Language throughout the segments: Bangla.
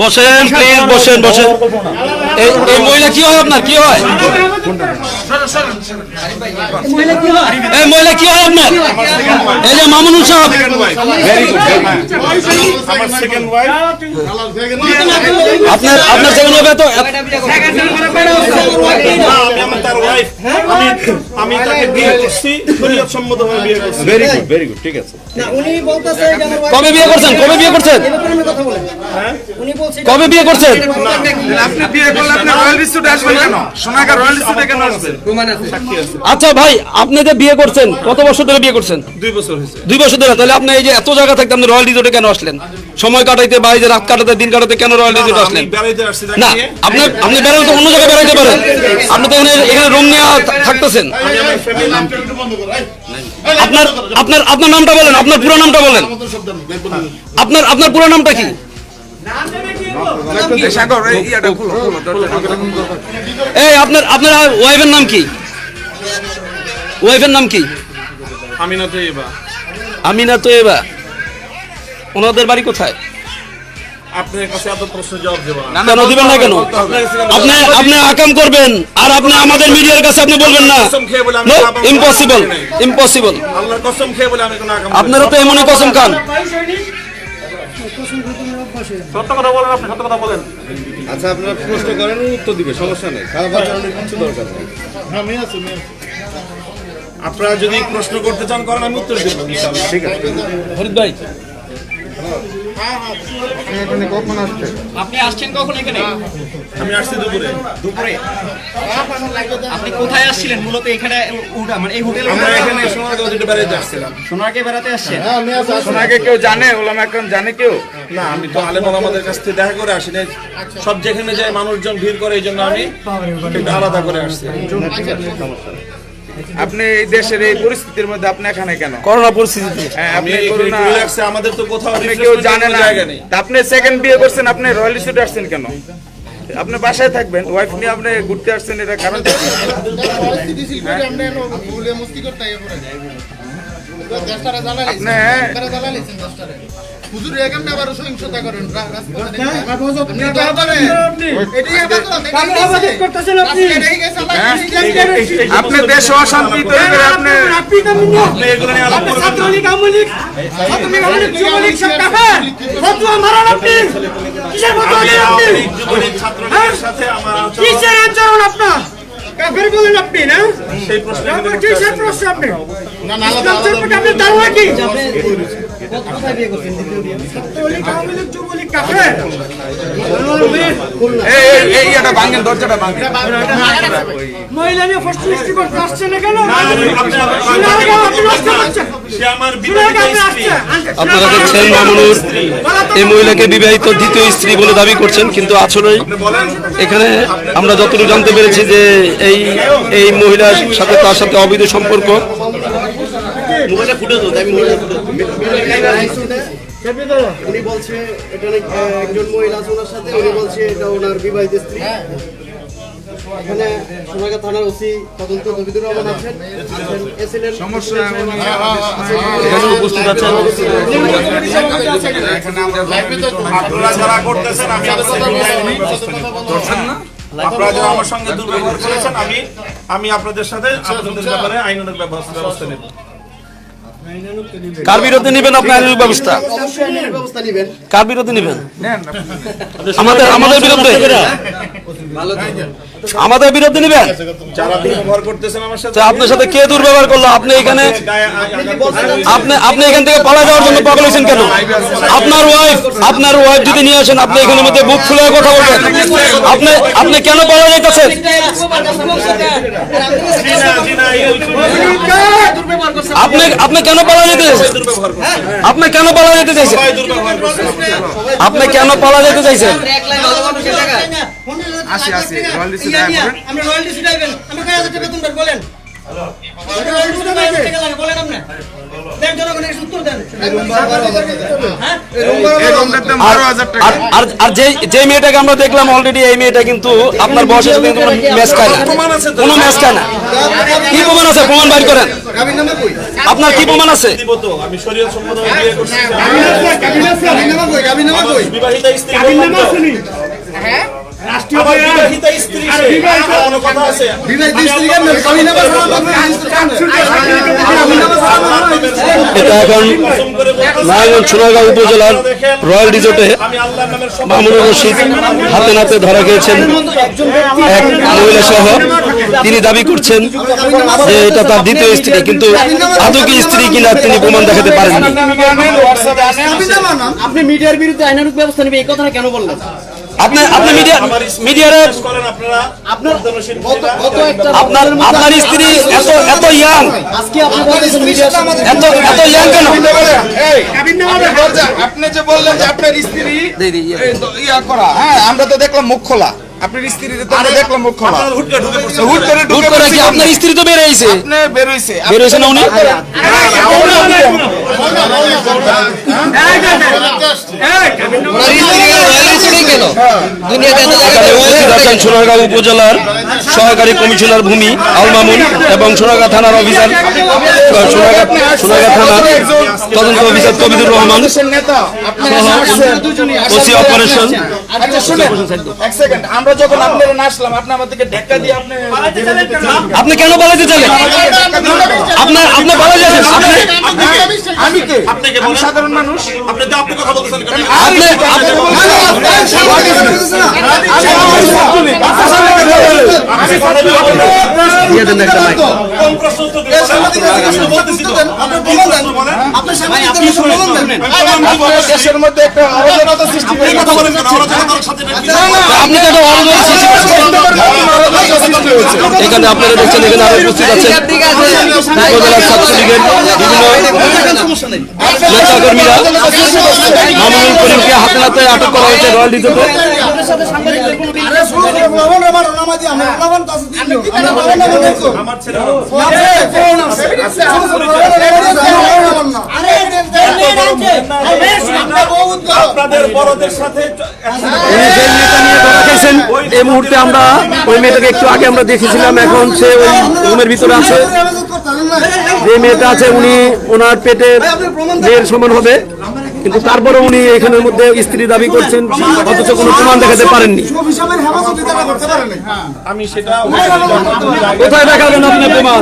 বসেন প্লিজ বসেন বসেন এই মহিলা কি হয় আপনার কি হয় এই মহিলা কি হয় আপনার এই যে মামুনুল সাহেব আপনার আপনার সেকেন্ড হবে তো আমি আমার তার ওয়াইফ আমি আমি তাকে বিয়ে করছি শরীয়ত সম্মতভাবে বিয়ে করছি ভেরি গুড ভেরি গুড ঠিক আছে উনি বলতেছে যে আমার কবে বিয়ে করছেন কবে বিয়ে করছেন wife কথা বলেন উনি বলছে কবে বিয়ে করছেন? আপনি বিয়ে করলে আপনি রয়্যাল রিসোর্টে আসবেন কেন? সোনাগার রয়্যাল রিসোর্টে কেন আসবেন আচ্ছা ভাই আপনি যে বিয়ে করছেন কত বছর ধরে বিয়ে করছেন? দুই বছর হয়েছে। দুই বছর ধরে তাহলে আপনি এই যে এত জায়গা থাকতে আপনি রয়্যাল রিজোর্টে কেন আসলেন? সময় কাটাইতে বা এই যে রাত কাটাতে দিন কাটাতে কেন রয়্যাল রিজোর্টে আসলেন? না। আপনি আপনি তো অন্য জায়গায় বেড়াইতে পারেন। আপনি তো এখানে এখানে রুম নিয়ে থাকতেছেন। আপনার আপনার আপনার নামটা বলেন আপনার পুরো নামটা বলেন। আপনার আপনার পুরো নামটা কি? এই আপনার আপনার ওয়াইফের নাম কি? ওয়াইফের নাম কি? আমিনা ওনাদের বাড়ি কোথায়? আপনার কাছে এত প্রশ্ন জবাব দেবো না। কেন দিবেন না কেন? আপনি আপনি আকাম করবেন আর আপনি আমাদের মিডিয়ার কাছে আপনি বলবেন না। ইম্পসিবল ইম্পসিবল আল্লাহর কসম খেয়ে বলে আমি কোনো আকাম আপনারা তো এমনই কসম খান। সত্য কথা বলেন আপনি সত্য কথা বলেন। আচ্ছা আপনারা প্রশ্ন করেন উত্তর দিবে সমস্যা নেই। খারাপ আচরণের কিছু দরকার নেই। আপনারা যদি প্রশ্ন করতে চান করেন আমি উত্তর দেবো ঠিক আছে হরিদ ভাই আপনি আসছেন কখন এখানে? আমি আসছি দুপুরে। দুপুরে? আপনি কোথায় আসছিলেন? মূলত এখানে উঠা মানে এই হোটেলে আমরা এখানে সোনারগাঁও যেটা বেড়াইতে আসছিলাম। সোনারকে বেড়াতে আসছেন? সোনাকে কেউ জানে? ওলামা একরাম জানে কেউ? না আমি তো আলেম আমাদের কাছ থেকে দেখা করে আসি না সব যেখানে যায় মানুষজন ভিড় করে এই জন্য আমি একটু আলাদা করে আসছি। আপনি এই দেশের এই পরিস্থিতির মধ্যে আপনি এখানে কেন? করোনা পরিস্থিতি। হ্যাঁ, আপনি করোনা relax আমাদের তো কোথাও আপনি কেউ জানে না। তা আপনি সেকেন্ড বিয়ে করছেন আপনি রয়্যাল স্টুডে আসছেন কেন? আপনি বাসায় থাকবেন ওয়াইফ নিয়ে আপনি ঘুরতে আসছেন এটা কারণ কি? আপনি হুজুর এখানে আবার সহিংসতা করেন? রা- রাজপথে আপনি তো আবারে এটাই আবার তো দেখেন করতেছেন আপনি। এটাই গেছে আল্লাহ হ্যাঁ? এটাই গেছে। আপনি দেশ অশান্তি তৈরি করে আপনি না। কাফের আপনি বলেন আপনি। না সেই প্রশ্ন কিসের আসছি। প্রশ্ন আপনি ইসলাম সম্পর্কে আপনার ধারণা আপনি ছাত্রলীগ আমলিগ যুবলীগ কাফের। এই এই- ইয়াটা ভাঙেন দরজাটা ভাঙেন। মহিলা নিয়ে ফার্স্ট সৃষ্টি করতে আসছে না কেন? না, আপনি আপনি আপনারা দেখছেন মামুনুর এই মহিলাকে বিবাহিত দ্বিতীয় স্ত্রী বলে দাবি করছেন কিন্তু আসলে এখানে আমরা যতটুকু জানতে পেরেছি যে এই এই মহিলার সাথে তার সাথে অবৈধ সম্পর্ক। উনি বলছে এটা একজন মহিলা আছে ওনার সাথে উনি বলছে এটা ওনার বিবাহিত স্ত্রী। এখানে সোনাগা থানার ওসি তদন্ত রহমান আছেন আছেন এসএলএন সমস্যা এখানে উপস্থিত আছেন? আপনারা যারা আপনাদের আইনি ব্যবস্থা নেব। আপনারা যারা আমার সঙ্গে দুর্ব্যবহার করেছেন আমি আমি আপনাদের সাথে আপনাদের ব্যাপারে আইনানুগ ব্যবস্থা ব্যবস্থা নেব। কার বিরুদ্ধে নেবেন? আপনি আইনের ব্যবস্থা। অবশ্যই আইনের ব্যবস্থা নেবেন। কার বিরুদ্ধে নেবেন? আমাদের আমাদের বিরুদ্ধে। আমাদের বিরুদ্ধে নেবেন? যারা দুর্ব্যবহার করতেছেন আমার সাথে। তো আপনার সাথে কে দুর্ব্যবহার করল? আপনি এখানে। আপনি আপনি এখান থেকে পালা যাওয়ার জন্য পাগল হয়েছেন কেন? আপনার ওয়াইফ আপনার ওয়াইফ যদি নিয়ে আসেন আপনি এখানের মধ্যে বুক খুলে কথা বলবেন। আপনি আপনি কেন পালা যাইতেছেন? আপনি আপনি কেন পালা যেতে চাইছেন? আপনি কেন পালা যেতে চাইছেন? আপনি কেন পালা যেতে চাইছেন? আসি, আসি, রয়্যাল রিসোর্টে আয়া পড়েন। আমরা রয়্যাল ডিসি ডাইবেন আমরা কয় হাজার টাকা বেতন বলেন? বলেন আপনি? দেন জনগণের কাছে উত্তর দেন। হ্যাঁ? আর যে যে মেয়েটাকে আমরা দেখলাম অলরেডি এই মেয়েটা কিন্তু আপনার বয়সের সাথে কিন্তু কোনো ম্যাচ খায় না। কোনো ম্যাচ খায় না। কি প্রমাণ আছে? প্রমাণ বাইর করেন। গাভীর নামে কই? আপনার কি প্রমাণ আছে? আমি শরীয়ত সম্মত বিয়ে করছি। গাভীর নামে কই? গাভীর নামে কই? বিবাহিতা স্ত্রী নামে এটা এখন নারায়ণগঞ্জ সোনারগাঁও উপজেলার রয়্যাল রিসোর্টে আমি আল্লাহর নামের মামুনুর রশিদ হাতে নাতে ধরা গিয়েছেন এক মহিলা সহ তিনি দাবি করছেন যে এটা তার দ্বিতীয় স্ত্রী কিন্তু আদৌ কি স্ত্রী কিনা তিনি প্রমাণ দেখাতে পারেননি। আপনি মিডিয়ার বিরুদ্ধে আইনানুক ব্যবস্থা নেবে এই কথাটা কেন বললেন? আপনি আপনি মিডিয়া মিডিয়ারে বিশ্বাস করেন আপনারা স্ত্রী এত এত ইয়াং আজকে এত এত ইয়াং কেন? আপনি যে বললেন যে আপনার স্ত্রী ইয়া করা। হ্যাঁ আমরা তো দেখলাম মুখ খোলা। আপনার স্ত্রীর তো আমরা দেখলাম মুখ খোলা। হুট করে ঢুকে পড়ছেন। হুট করে ঢুকে করে কি আপনার স্ত্রী তো বের হয়েছে। আপনি বের হইছে বের হয়েছে না উনি? উপজেলার সহকারী কমিশনার ভূমি আল মামুন এবং সোনারগাঁ থানার অফিসার সোনারগাঁ থানার তদন্ত officer Kabidur Rahman OC operation আচ্ছা শুনেন। এক সেকেন্ড আমরা যখন আপনারা আসলাম আপনি আমাদেরকে ধাক্কা দিয়ে আপনি আপনি কেন পালাতে চাইলেন আপনার আপনি আপনি আমি কে আপনি আমি বলেন? সাধারণ মানুষ আপনি তো আপনি কথা বলতেছেন কেন? আপনি দিয়ে দেন একটা mic। কোন প্রশ্ন এখানে আপনারা দেখছেন এখানে আরও উপস্থিত আছেন ছাত্রলীগের বিভিন্ন হাতে নাতে আটক করা হয়েছে রয়্যাল রিসোর্টে আমার ছেলে আপনাদের বড়দের সাথে উনি যে মেয়েটা নিয়ে ধরা খেয়েছেন এই মুহূর্তে আমরা ওই মেয়েটাকে একটু আগে আমরা দেখেছিলাম এখন সে ওই রুমের ভিতরে আছে। যে মেয়েটা আছে উনি ওনার পেটে মেয়ের সমান হবে। কিন্তু তারপরে উনি এখানের মধ্যে স্ত্রী দাবি করছেন অথচ কোনো প্রমাণ দেখাতে পারেননি। আমি সেটা কোথায় দেখাবেন আপনার প্রমাণ?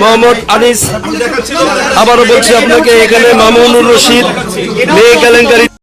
মোহাম্মদ আনিস আবারও বলছি আপনাকে এখানে মামুনুর রশিদ মেয়ে কেলেঙ্কারি